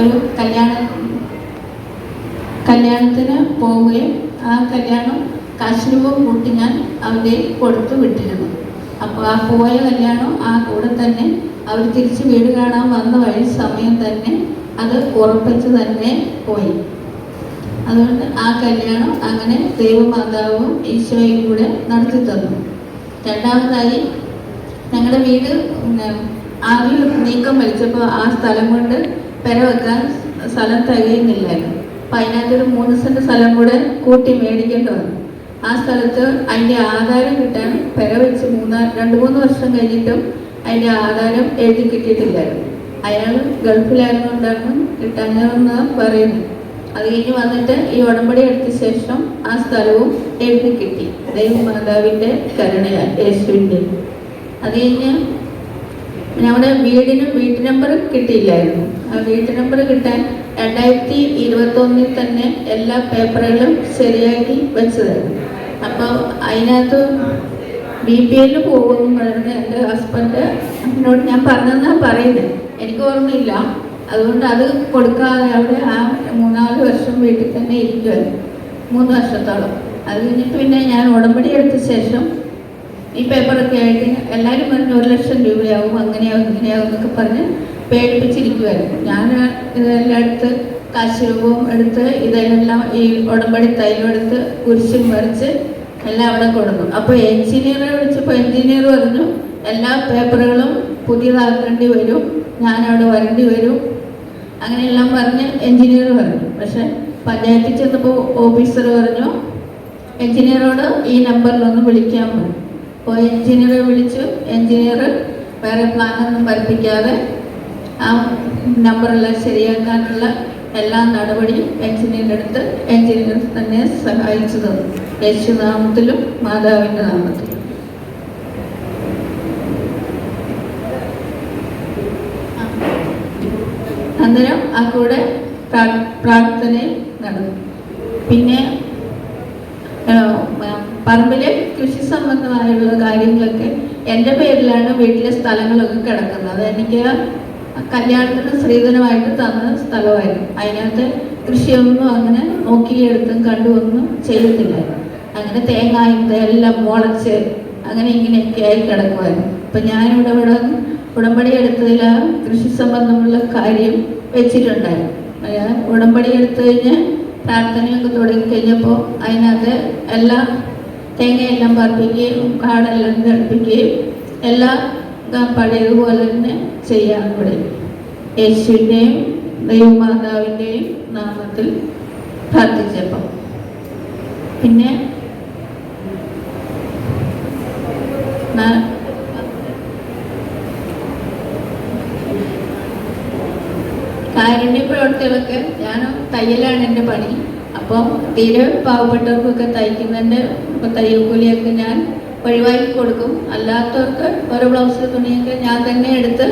ഒരു കല്യാണം കല്യാണത്തിന് പോവുകയും ആ കല്യാണം കാശുരൂപം കൂട്ടി ഞാൻ അവന്റെ കൊടുത്തു വിട്ടിരുന്നു. അപ്പോൾ ആ പോയ കല്യാണം ആ കൂടെ തന്നെ അവർ തിരിച്ച് വീട് കാണാൻ വന്ന വഴി സമയം തന്നെ അത് ഉറപ്പിച്ച് തന്നെ പോയി. അതുകൊണ്ട് ആ കല്യാണം അങ്ങനെ ദൈവമാതാവും ഈശോയും കൂടെ നടത്തി തന്നു. രണ്ടാമതായി ഞങ്ങളുടെ വീട് ആദ്യം നീക്കം വലിച്ചപ്പോൾ ആ സ്ഥലം കൊണ്ട് പെര വെക്കാൻ സ്ഥലം തികയുന്നില്ലായിരുന്നു. അപ്പം അതിനകത്തൊരു മൂന്ന് സെന്റ് സ്ഥലം കൂടെ കൂട്ടി മേടിക്കേണ്ടി വന്നു. ആ സ്ഥലത്ത് അതിന്റെ ആധാരം കിട്ടാൻ പെര വെച്ച് മൂന്നാ രണ്ട് മൂന്ന് വർഷം കഴിഞ്ഞിട്ടും അതിന്റെ ആധാരം എഴുതി കിട്ടിയിട്ടില്ലായിരുന്നു. അയാൾ ഗൾഫിലായിരുന്നുകൊണ്ടാണ് കിട്ടാനെന്ന് പറയുന്നു അത് കഴിഞ്ഞ് വന്നിട്ട് ഈ ഉടമ്പടി എടുത്ത ശേഷം ആ സ്ഥലവും എഴുതി കിട്ടി. ദൈവമാതാവിന്റെ കരുണയാണ് യേശുവിന്റെ അത് കഴിഞ്ഞ് നമ്മുടെ വീടിനും വീട്ടു നമ്പർ കിട്ടിയില്ലായിരുന്നു. ആ വീട്ടു നമ്പർ കിട്ടാൻ രണ്ടായിരത്തി ഇരുപത്തൊന്നിൽ തന്നെ എല്ലാ പേപ്പറുകളും ശരിയാക്കി വെച്ചതായിരുന്നു. അപ്പോൾ അതിനകത്ത് ബി പി എല്ലിൽ പോകുമെന്ന് പറയുന്നത് എന്റെ ഹസ്ബൻഡ് എന്നോട് ഞാൻ പറഞ്ഞതെന്നാണ് പറയുന്നത് എനിക്ക് ഓർമ്മയില്ല. അതുകൊണ്ട് അത് കൊടുക്കാതെ അവിടെ ആ മൂന്നാൽ വർഷം വീട്ടിൽ തന്നെ ഇരിക്കുമായിരുന്നു മൂന്ന് വർഷത്തോളം. അത് കഴിഞ്ഞിട്ട് പിന്നെ ഞാൻ ഉടമ്പടി എടുത്ത ശേഷം ഈ പേപ്പറൊക്കെ ആയിട്ട് എല്ലാവരും പറഞ്ഞു ഒരു ലക്ഷം രൂപയാവും അങ്ങനെയാവും ഇങ്ങനെയാവും എന്നൊക്കെ പറഞ്ഞ് പേടിപ്പിച്ചിരിക്കുമായിരുന്നു ഞാൻ ഇതെല്ലാം എടുത്ത് കാശ് രൂപവും എടുത്ത് ഇതെല്ലാം ഈ ഉടമ്പടി തൈലും എടുത്ത് കുരിശും വരച്ച് എല്ലാം അവിടെ കൊടുക്കും അപ്പോൾ എഞ്ചിനീയറെ വിളിച്ചപ്പോൾ എഞ്ചിനീയർ പറഞ്ഞു എല്ലാ പേപ്പറുകളും പുതിയതാക്കേണ്ടി വരും ഞാനവിടെ വരേണ്ടി വരും. അങ്ങനെയെല്ലാം പറഞ്ഞ് എഞ്ചിനീയർ പറഞ്ഞു. പക്ഷെ പഞ്ചായത്തിൽ ചെന്നപ്പോൾ ഓഫീസർ പറഞ്ഞു എഞ്ചിനീയറോട് ഈ നമ്പറിലൊന്ന് വിളിക്കാൻ പറഞ്ഞു. അപ്പോൾ എൻജിനീയറെ വിളിച്ചു. എൻജിനീയർ വേറെ പ്ലാനൊന്നും പഠിപ്പിക്കാതെ ആ നമ്പറെല്ലാം ശരിയാക്കാനുള്ള എല്ലാ നടപടിയും എൻജിനീയറിന്റെ അടുത്ത് എൻജിനീയർ തന്നെ സഹായിച്ചു തന്നു. യേശുനാമത്തിലും മാതാവിന്റെ നാമത്തിലും. അന്നേരം ആ കൂടെ പ്രാ- പ്രാർത്ഥനയും നടന്നു. പിന്നെ പറമ്പിലെ കൃഷി സംബന്ധമായുള്ള കാര്യങ്ങളൊക്കെ എന്റെ പേരിലാണ് വീട്ടിലെ സ്ഥലങ്ങളൊക്കെ കിടക്കുന്നത്. എനിക്ക് കല്യാണത്തിന് സ്ത്രീധനമായിട്ട് തന്ന സ്ഥലമായിരുന്നു. അതിനകത്ത് കൃഷിയൊന്നും അങ്ങനെ നോക്കിയെടുത്തും കണ്ടുമൊന്നും ചെയ്തിട്ടില്ല. അങ്ങനെ തേങ്ങായും എല്ലാം മുളച്ച് അങ്ങനെ ഇങ്ങനെയൊക്കെ ആയി കിടക്കുമായിരുന്നു അപ്പം ഞാൻ ഇവിടെ ഉടമ്പടി എടുത്തതിൽ കൃഷി സംബന്ധമുള്ള കാര്യം വെച്ചിട്ടുണ്ടായിരുന്നു. ഉടമ്പടി എടുത്തു കഴിഞ്ഞ് പ്രാർത്ഥനയൊക്കെ തുടങ്ങി കഴിഞ്ഞപ്പോൾ അതിനകത്ത് എല്ലാം തേങ്ങയെല്ലാം പറപ്പിക്കുകയും കാടെല്ലാം തണുപ്പിക്കുകയും എല്ലാം പഴയതുപോലെ തന്നെ ചെയ്യാൻ ഇവിടെ. യേശുവിന്റെയും ദൈവമാതാവിന്റെയും നാമത്തിൽ പ്രാർത്ഥിച്ചപ്പോൾ പിന്നെ കാരുണ്യ പ്രവർത്തികളൊക്കെ ഞാൻ തയ്യലാണ് എന്റെ പണി. അപ്പോൾ തീരെ പാവപ്പെട്ടവർക്കൊക്കെ തയ്ക്കുന്നതിന്റെ ഇപ്പോൾ തയ്യൽ കൂലിയൊക്കെ ഞാൻ ഒഴിവാക്കി കൊടുക്കും. അല്ലാത്തവർക്ക് ഓരോ ബ്ലൗസ് തുണിയൊക്കെ ഞാൻ തന്നെ എടുത്ത്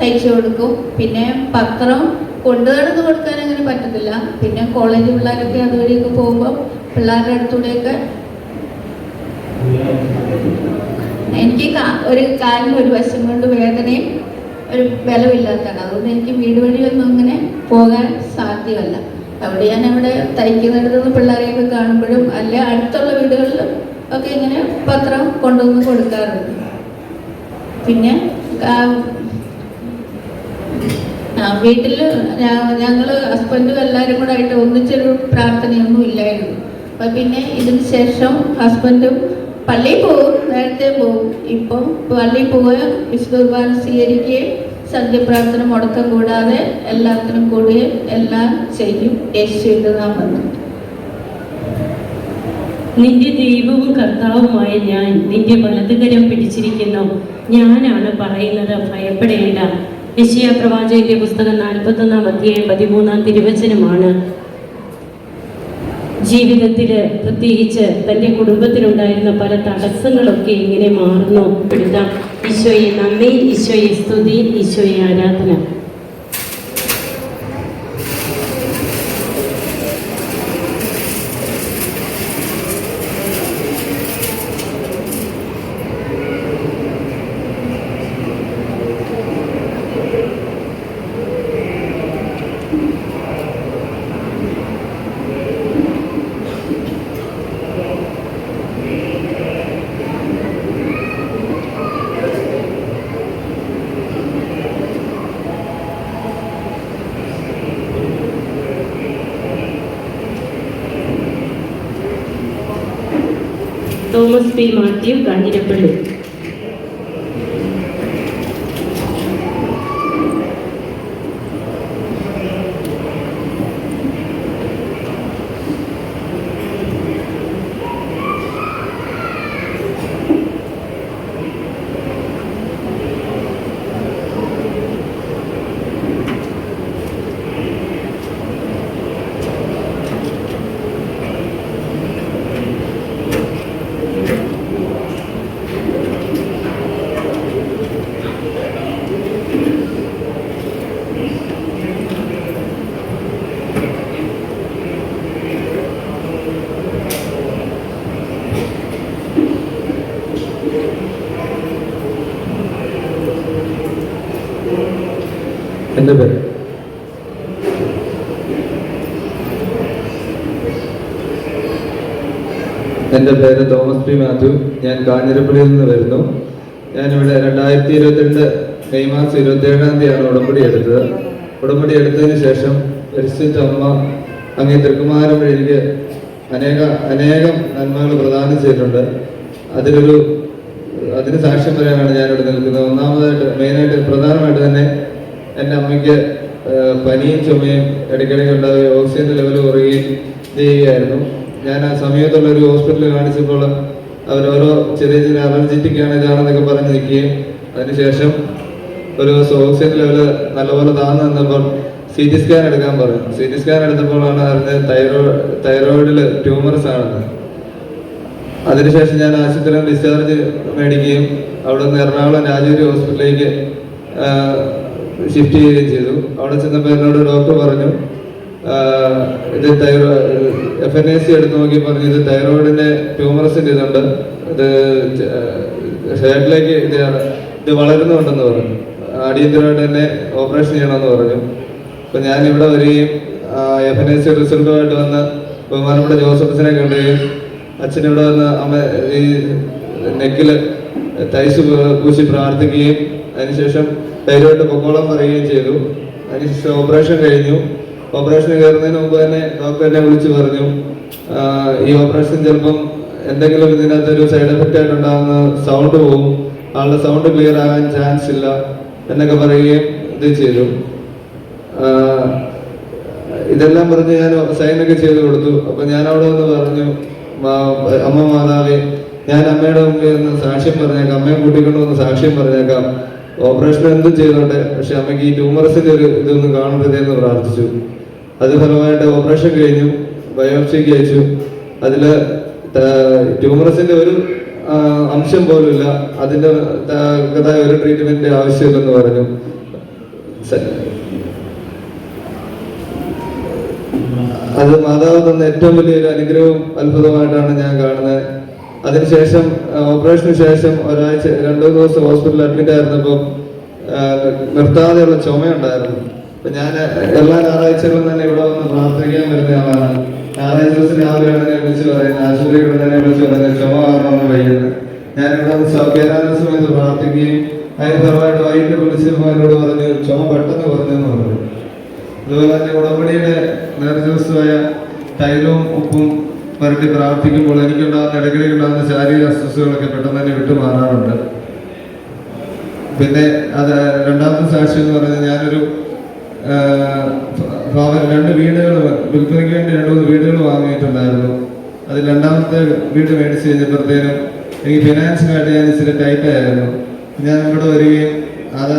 തയ്ച്ചു കൊടുക്കും. പിന്നെ പത്രം കൊണ്ടു നടന്ന് കൊടുക്കാൻ അങ്ങനെ പറ്റത്തില്ല. പിന്നെ കോളേജ് പിള്ളേരൊക്കെ അതുവഴിയൊക്കെ പോകുമ്പോൾ പിള്ളേരുടെ അടുത്തൂടെയൊക്കെ എനിക്ക് ഒരു കാലിന് ഒരു വശം കൊണ്ട് വേദനയും ഒരു ബലമില്ലാത്തതാണ് അതുകൊണ്ട് എനിക്ക് വീട് വഴിയൊന്നും അങ്ങനെ പോകാൻ സാധ്യമല്ല. അവിടെ ഞാൻ അവിടെ തയ്ക്കുന്നിടത്തുനിന്ന് പിള്ളേരെയൊക്കെ കാണുമ്പോഴും അല്ല അടുത്തുള്ള വീടുകളിലും ഒക്കെ ഇങ്ങനെ പത്രം കൊണ്ടുവന്ന് കൊടുക്കാറുണ്ട്. പിന്നെ വീട്ടിൽ ഞങ്ങൾ ഹസ്ബൻഡും എല്ലാവരും കൂടെ ആയിട്ട് ഒന്നിച്ചൊരു പ്രാർത്ഥനയൊന്നും ഇല്ലായിരുന്നു. അപ്പം പിന്നെ ഇതിന് ശേഷം ഹസ്ബൻഡും പള്ളിയിൽ പോകും നേരത്തെ പോകും. ഇപ്പം പള്ളിയിൽ പോവുക വിശുദ്ധ കുർബാന സ്വീകരിക്കുകയും സന്ധ്യപ്രാർത്ഥന മുടക്കം കൂടാതെ എല്ലാത്തിനും കൂടി എല്ലാം ചെയ്യും. യേശുവിന്റെ നാമത്തിൽ നിന്റെ ദൈവവും കർത്താവുമായ ഞാൻ നിന്റെ വലതുകരം പിടിച്ചിരിക്കുന്നു. ഞാനാണ് പറയുന്നത് ഭയപ്പെടേണ്ട. യശിയ പ്രവാചകന്റെ പുസ്തകം നാൽപ്പത്തൊന്നാം അധ്യായം പതിമൂന്നാം തിരുവചനമാണ്. ജീവിതത്തിൽ പ്രത്യേകിച്ച് തന്റെ കുടുംബത്തിലുണ്ടായിരുന്ന പല തടസ്സങ്ങളൊക്കെ എങ്ങനെ മാറുന്നു? ഈശോയെ നന്ദി ഈശോയെ സ്തുതി ഈശോയെ ആരാധന. തോമസ് പി മാത്യു കാഞ്ഞിരപ്പള്ളി പേര്? എന്റെ പേര് തോമസ് പി മാത്യു. ഞാൻ കാഞ്ഞിരപ്പള്ളിയിൽ നിന്ന് വരുന്നു. ഞാനിവിടെ രണ്ടായിരത്തി ഇരുപത്തിരണ്ട് മെയ് മാസം ഇരുപത്തി ഏഴാം തീയതിയാണ് ഉടമ്പടി എടുത്തത്. ഉടമ്പടി എടുത്തതിന് ശേഷം പരിശുദ്ധ അമ്മ അങ്ങേ തൃക്കുമാരം വഴി എനിക്ക് അനേക അനേകം നന്മകൾ പ്രദാനം ചെയ്തിട്ടുണ്ട്. അതിലൊരു അതിന് സാക്ഷ്യം പറയാനാണ് ഞാനിവിടെ നിൽക്കുന്നത്. ഒന്നാമതായിട്ട് മെയിനായിട്ട് പ്രധാനമായിട്ട് തന്നെ എന്റെ അമ്മയ്ക്ക് പനിയും ചുമയും ഇടയ്ക്കിടയ്ക്ക് ഉണ്ടാവുകയും ഓക്സിജൻ ലെവൽ കുറയുകയും ചെയ്യുകയായിരുന്നു. ഞാൻ ആ സമയത്തുള്ള ഒരു ഹോസ്പിറ്റലിൽ കാണിച്ചപ്പോൾ അവരോരോ ചെറിയ ചെറിയ അലർജിറ്റിക് ആണ് ഇതാണെന്നൊക്കെ പറഞ്ഞ് നിൽക്കുകയും അതിനുശേഷം ഒരു ദിവസം ഓക്സിജൻ ലെവൽ നല്ലപോലെ താഴ്ന്നു നിന്നപ്പോൾ സി ടി സ്കാൻ എടുക്കാൻ പറഞ്ഞു. സി ടി സ്കാൻ എടുത്തപ്പോഴാണ് അറിഞ്ഞത് തൈറോ തൈറോയിഡിൽ ട്യൂമർസ് ആണെന്ന്. അതിനുശേഷം ഞാൻ ആശുപത്രിയിൽ ഡിസ്ചാർജ് മേടിക്കുകയും അവിടെ നിന്ന് എറണാകുളം രാജഗിരി ഹോസ്പിറ്റലിലേക്ക് ഷിഫ്റ്റ് ചെയ്യുകയും ചെയ്തു. അവിടെ ചെന്നപ്പോൾ എന്നോട് ഡോക്ടർ പറഞ്ഞു ഇത് thyroid F N A C എടുത്ത് നോക്കി പറഞ്ഞു ഇത് തൈറോയിഡിന്റെ ട്യൂമറസിന്റെ ഇതുണ്ട്. ഇത് ഹെയറിലേക്ക് ഇത് ഇത് വളരുന്നുണ്ടെന്ന് പറഞ്ഞു. അടിയന്തരമായിട്ട് തന്നെ ഓപ്പറേഷൻ ചെയ്യണമെന്ന് പറഞ്ഞു. അപ്പം ഞാൻ ഇവിടെ വരികയും എഫ് എൻ എ സി റിസൾട്ടുമായിട്ട് വന്ന് ബഹുമാനപ്പെട്ട ജോസഫിനെ കണ്ടുകയും അച്ഛൻ ഇവിടെ വന്ന് അമ്മ ഈ നെക്കിൽ തൈസ് പൂശി പ്രാർത്ഥിക്കുകയും അതിനുശേഷം ധൈര്യമായിട്ട് പൊക്കോളം പറയുകയും ചെയ്തു. അതിനുശേഷം ഓപ്പറേഷൻ കഴിഞ്ഞു. ഓപ്പറേഷൻ കയറുന്നതിന് മുമ്പ് തന്നെ ഡോക്ടർ എന്നെ വിളിച്ചു പറഞ്ഞു ഈ ഓപ്പറേഷൻ ചിലപ്പം എന്തെങ്കിലും ഇതിനകത്ത് ഒരു സൈഡ് എഫക്റ്റ് ആയിട്ടുണ്ടാകുന്ന സൗണ്ട് പോകും. ആളുടെ സൗണ്ട് ക്ലിയർ ആകാൻ ചാൻസ് ഇല്ല എന്നൊക്കെ പറയുകയും ഇത് ചെയ്തു. ഇതെല്ലാം പറഞ്ഞ് ഞാൻ സൈനൊക്കെ ചെയ്ത് കൊടുത്തു. അപ്പൊ ഞാൻ അവിടെ വന്ന് പറഞ്ഞു "മാ- അമ്മ മാതാവേ ഞാൻ അമ്മയുടെ മുമ്പിൽ നിന്ന് സാക്ഷ്യം പറഞ്ഞേക്കാം. അമ്മയെ കൂട്ടിക്കൊണ്ട് വന്ന് സാക്ഷ്യം പറഞ്ഞേക്കാം. ഓപ്പറേഷൻ എന്തും ചെയ്തോട്ടെ. പക്ഷെ അമ്മയ്ക്ക് ഈ ട്യൂമറസിന്റെ ഒരു ഇതൊന്നും കാണരുതേ എന്ന് പ്രാർത്ഥിച്ചു. അത് ഫലമായിട്ട് ഓപ്പറേഷൻ കഴിഞ്ഞു. ബയോപ്സിക്ക് അയച്ചു. അതിൽ ട്യൂമറസിന്റെ ഒരു അംശം പോലുമില്ല. അതിന്റെ കഥായ ഒരു ട്രീറ്റ്മെന്റ് ആവശ്യമില്ലെന്ന് പറഞ്ഞു. അത് മാതാവ് തന്ന ഏറ്റവും വലിയൊരു അനുഗ്രഹവും അത്ഭുതമായിട്ടാണ് ഞാൻ കാണുന്നത്. അതിനുശേഷം ഓപ്പറേഷന് ശേഷം ഒരാഴ്ച രണ്ടു ദിവസം ഹോസ്പിറ്റലിൽ അഡ്മിറ്റ് ആയിരുന്നപ്പോൾ നിർത്താതെയുള്ള ചുമയുണ്ടായിരുന്നു. അപ്പൊ ഞാൻ എല്ലാ ഞായറാഴ്ചകളും തന്നെ ഇവിടെ വന്ന് പ്രാർത്ഥിക്കാൻ വരുന്ന ആളാണ്. ഞായറാഴ്ച ദിവസം രാവിലെയാണ് എന്നെ വിളിച്ച് പറയുന്നത് ആശുപത്രിയിൽ തന്നെ വിളിച്ച് പറയുന്നത് ചുമ കാരണമാണ് വൈകുന്നത് ഞാൻ ഇവിടെ വന്ന് സൗകര്യാന സമയത്ത് പ്രാർത്ഥിക്കുകയും അതിന് ഫലമായിട്ട് വൈകിട്ട് വിളിച്ചപ്പോൾ എന്നോട് പറഞ്ഞു ചുമ പെട്ടെന്ന് കുറഞ്ഞെന്ന് പറഞ്ഞു. അതുപോലെ തന്നെ ഉടമ്പടിയുടെ നേർദിവസമായ തൈലവും ഉപ്പും പുരട്ടി പ്രാർത്ഥിക്കുമ്പോൾ എനിക്കുണ്ടാകുന്ന ഇടയ്ക്കിടയ്ക്ക് ഉണ്ടാകുന്ന ശാരീരിക അസ്വസ്ഥതകളൊക്കെ പെട്ടെന്ന് തന്നെ വിട്ടുമാറാറുണ്ട്. പിന്നെ അത് രണ്ടാമത്തെ സാക്ഷി എന്ന് പറയുന്നത് ഞാനൊരു ഫാവർ രണ്ട് വീടുകൾ വിൽപ്പനയ്ക്ക് വേണ്ടി രണ്ട് മൂന്ന് വീടുകൾ വാങ്ങിയിട്ടുണ്ടായിരുന്നു. അത് രണ്ടാമത്തെ വീട് മേടിച്ച് കഴിഞ്ഞപ്പോഴത്തേനും എനിക്ക് ഫിനാൻസിനായിട്ട് ഞാൻ ഇച്ചിരി ടൈറ്റായിരുന്നു ഞാൻ ഇവിടെ വരികയും അത്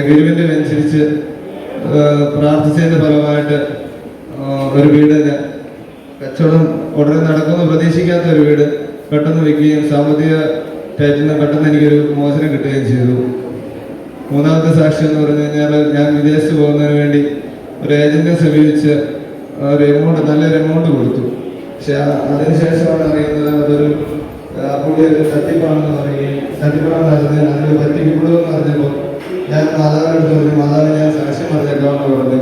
എഗ്രിമെന്റും അനുസരിച്ച് പ്രാർത്ഥിച്ചതിന്റെ ഫലമായിട്ട് ഒരു വീട് കച്ചവടം ഉടനെ നടക്കുമെന്ന് പ്രതീക്ഷിക്കാത്ത ഒരു വീട് പെട്ടെന്ന് വെക്കുകയും സാമ്പത്തിക ടൈറ്റിൽ പെട്ടെന്ന് എനിക്കൊരു മോചനം കിട്ടുകയും ചെയ്തു. മൂന്നാമത്തെ സാക്ഷി എന്ന് പറഞ്ഞു കഴിഞ്ഞാൽ ഞാൻ വിദേശത്ത് പോകുന്നതിന് വേണ്ടി ഒരു ഏജന്റിനെ സമീപിച്ച് ഒരു എമൗണ്ട് നല്ലൊരു എമൗണ്ട് കൊടുത്തു. പക്ഷെ അതിനുശേഷമാണ് അറിയുന്നത് അതൊരു പുള്ളി ഒരു തട്ടിപ്പാണെന്ന് പറയുകയും തട്ടിപ്പാണെന്ന് അറിഞ്ഞ് അതിന് പറ്റിക്കപ്പെടുമെന്ന് അറിഞ്ഞപ്പോൾ ഞാൻ മാതാവിനെടുത്ത് പറഞ്ഞു മാതാവിനെ ഞാൻ സാക്ഷ്യം പറഞ്ഞേക്കാമെന്ന് പറഞ്ഞു.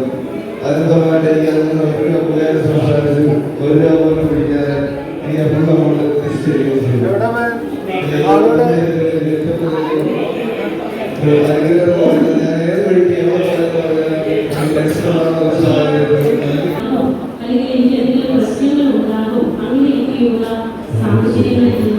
അതിന് ഫലമായിട്ട് എനിക്ക് അതിൽ നിന്ന് ഒരു രൂപ പുള്ളിയായിട്ട് സംസാരിച്ച് ഒരു രൂപ പോലും പിടിക്കാതെ എനിക്ക് ഫുൾ എമൗണ്ട് തിരിച്ചു തരികയും ചെയ്തു അല്ലെങ്കിൽ എനിക്ക് എന്തെങ്കിലും പ്രശ്നങ്ങൾ ഉണ്ടാകും അങ്ങനെ എനിക്കുള്ള നിന്ന്